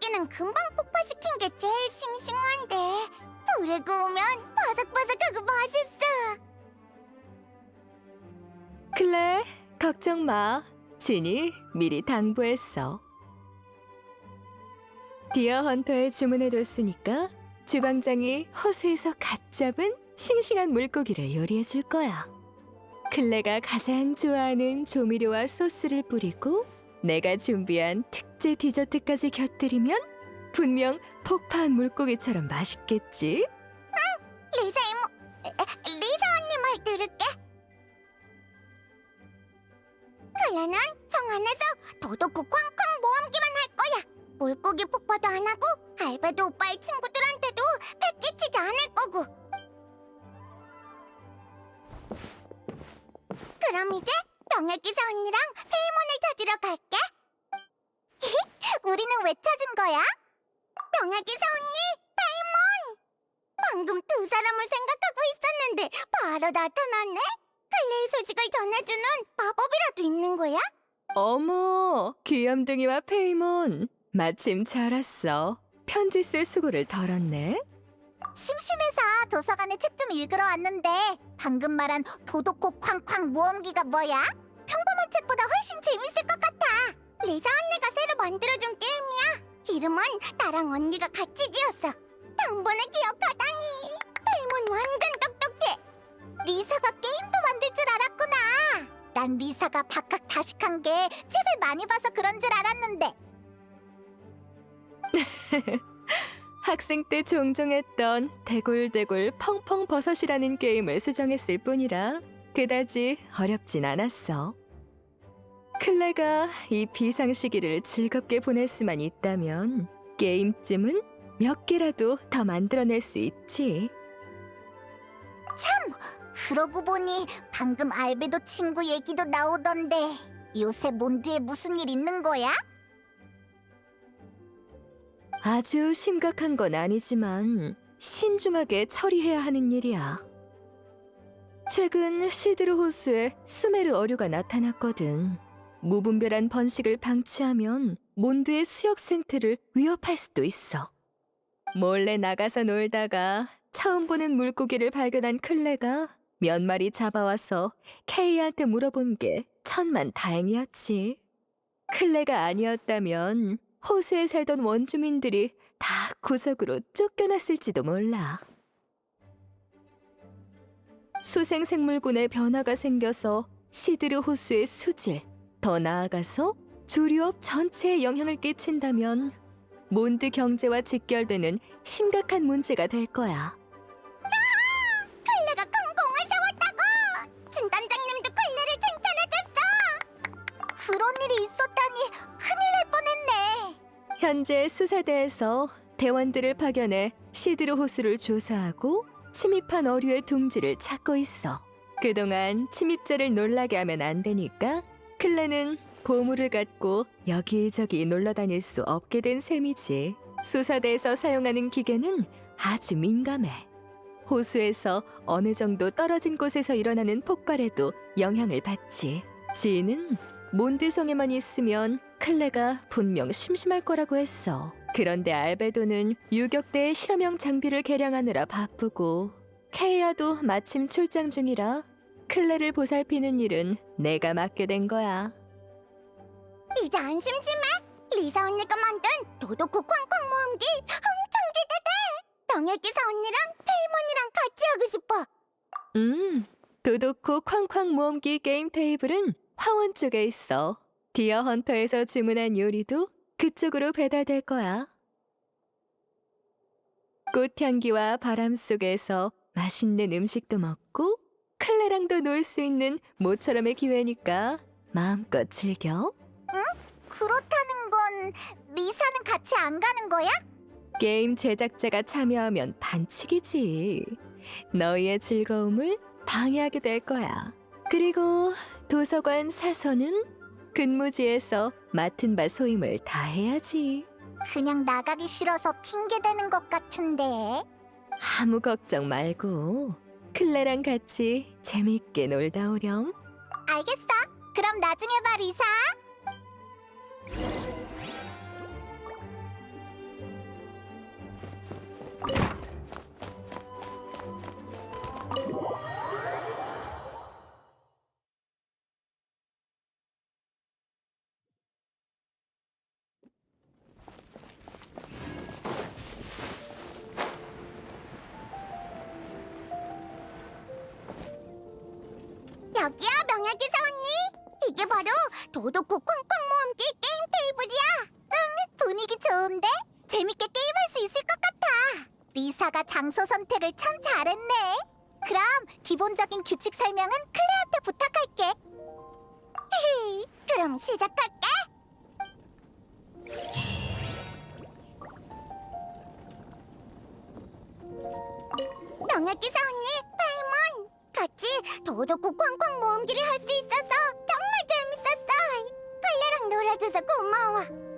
그냥 금방 폭파시킨 게 제일 싱싱한데 불에 구우면 바삭바삭하고 맛있어. 클레, 걱정 마. 진이 미리 당부했어. 디어 헌터에 주문해뒀으니까 주방장이 호수에서 갓 잡은 싱싱한 물고기를 요리해 줄 거야. 클레가 가장 좋아하는 조미료와 소스를 뿌리고 내가 준비한 특제 디저트까지 곁들이면 분명 폭파한 물고기처럼 맛있겠지? 리사 이모, 리사 언니 말 들을게. 클레는 성 안에서 도도코 쾅쾅 모험기만 할 거야. 물고기 폭파도 안 하고 알베도 오빠의 친구들한테도 배 끼치지 않을 거고. 그럼 이제 병아기사 언니랑 페이몬을 찾으러 갈게. 우리는 왜 찾은 거야? 병아기사 언니, 페이몬! 방금 두 사람을 생각하고 있었는데 바로 나타났네? 클레의 소식을 전해주는 마법이라도 있는 거야? 어머, 귀염둥이와 페이몬. 마침 잘 왔어. 편지 쓸 수고를 덜었네. 심심해서 도서관에 책 좀 읽으러 왔는데 방금 말한 도도코 쾅쾅 모험기가 뭐야? 평범한 책보다 훨씬 재밌을 것 같아. 리사 언니가 새로 만들어준 게임이야. 이름은 나랑 언니가 같이 지었어. 단번에 기억하다니. 페이몬 완전 똑똑해. 리사가 게임도 만들 줄 알았구나. 난 리사가 박학다식한 게 책을 많이 봐서 그런 줄 알았는데. 학생 때 종종 했던 대굴대굴 펑펑 버섯이라는 게임을 수정했을 뿐이라 그다지 어렵진 않았어. 클레가 이 비상시기를 즐겁게 보낼 수만 있다면 게임쯤은 몇 개라도 더 만들어낼 수 있지. 그러고 보니 방금 알베도 친구 얘기도 나오던데 요새 몬드에 무슨 일 있는 거야? 아주 심각한 건 아니지만 신중하게 처리해야 하는 일이야. 최근 시드르 호수에 수메르 어류가 나타났거든. 무분별한 번식을 방치하면 몬드의 수역 생태를 위협할 수도 있어. 몰래 나가서 놀다가 처음 보는 물고기를 발견한 클레가 몇 마리 잡아와서 케이한테 물어본 게 천만 다행이었지. 클레가 아니었다면 호수에 살던 원주민들이 다 구석으로 쫓겨났을지도 몰라. 수생생물군의 변화가 생겨서 시드르 호수의 수질, 더 나아가서 주류업 전체에 영향을 끼친다면 몬드 경제와 직결되는 심각한 문제가 될 거야. 클레가 큰 공을 세웠다고! 진단장님도 클레를 칭찬해줬어! 그런 일이 있었다니 큰일 날 뻔했네 현재 수사대에서 대원들을 파견해 시드르 호수를 조사하고 침입한 어류의 둥지를 찾고 있어. 그동안 침입자를 놀라게 하면 안 되니까 클레는 보물을 갖고 여기저기 놀러 다닐 수 없게 된 셈이지. 수사대에서 사용하는 기계는 아주 민감해. 호수에서 어느 정도 떨어진 곳에서 일어나는 폭발에도 영향을 받지. 지는 몬드성에만 있으면 클레가 분명 심심할 거라고 했어. 그런데 알베도는 유격대의 실험용 장비를 개량하느라 바쁘고 케이아도 마침 출장 중이라 클레를 보살피는 일은 내가 맡게 된 거야. 이제 안 심심해? 리사 언니가 만든 도도코 쾅쾅 모험기 엄청 기대돼 병액기사 언니랑 페이몬이랑 같이 하고 싶어 음, 도도코 쾅쾅 모험기 게임 테이블은 화원 쪽에 있어. 디어 헌터에서 주문한 요리도 그쪽으로 배달될 거야. 꽃향기와 바람 속에서 맛있는 음식도 먹고 클레랑도 놀 수 있는 모처럼의 기회니까 마음껏 즐겨. 그렇다는 건 리사는 같이 안 가는 거야? 게임 제작자가 참여하면 반칙이지. 너희의 즐거움을 방해하게 될 거야. 그리고 도서관 사서는 근무지에서 맡은 바 소임을 다 해야지. 그냥 나가기 싫어서 핑계 대는 것 같은데 아무 걱정 말고 클레랑 같이 재밌게 놀다 오렴. 알겠어 그럼 나중에 봐 리사 여기야 명예기사 언니. 이게 바로 도도코 쾅쾅 모험기 게임 테이블이야. 응 분위기 좋은데? 재밌게 게임할 수 있을 것 같아. 리사가 장소 선택을 참 잘했네. 그럼 기본적인 규칙 설명은 클레한테 부탁할게. 그럼 시작할게. 명예기사 언니 같이 도도코 쾅쾅 모험기를 할 수 있어서 정말 재밌었어. 컬레랑 놀아줘서 고마워.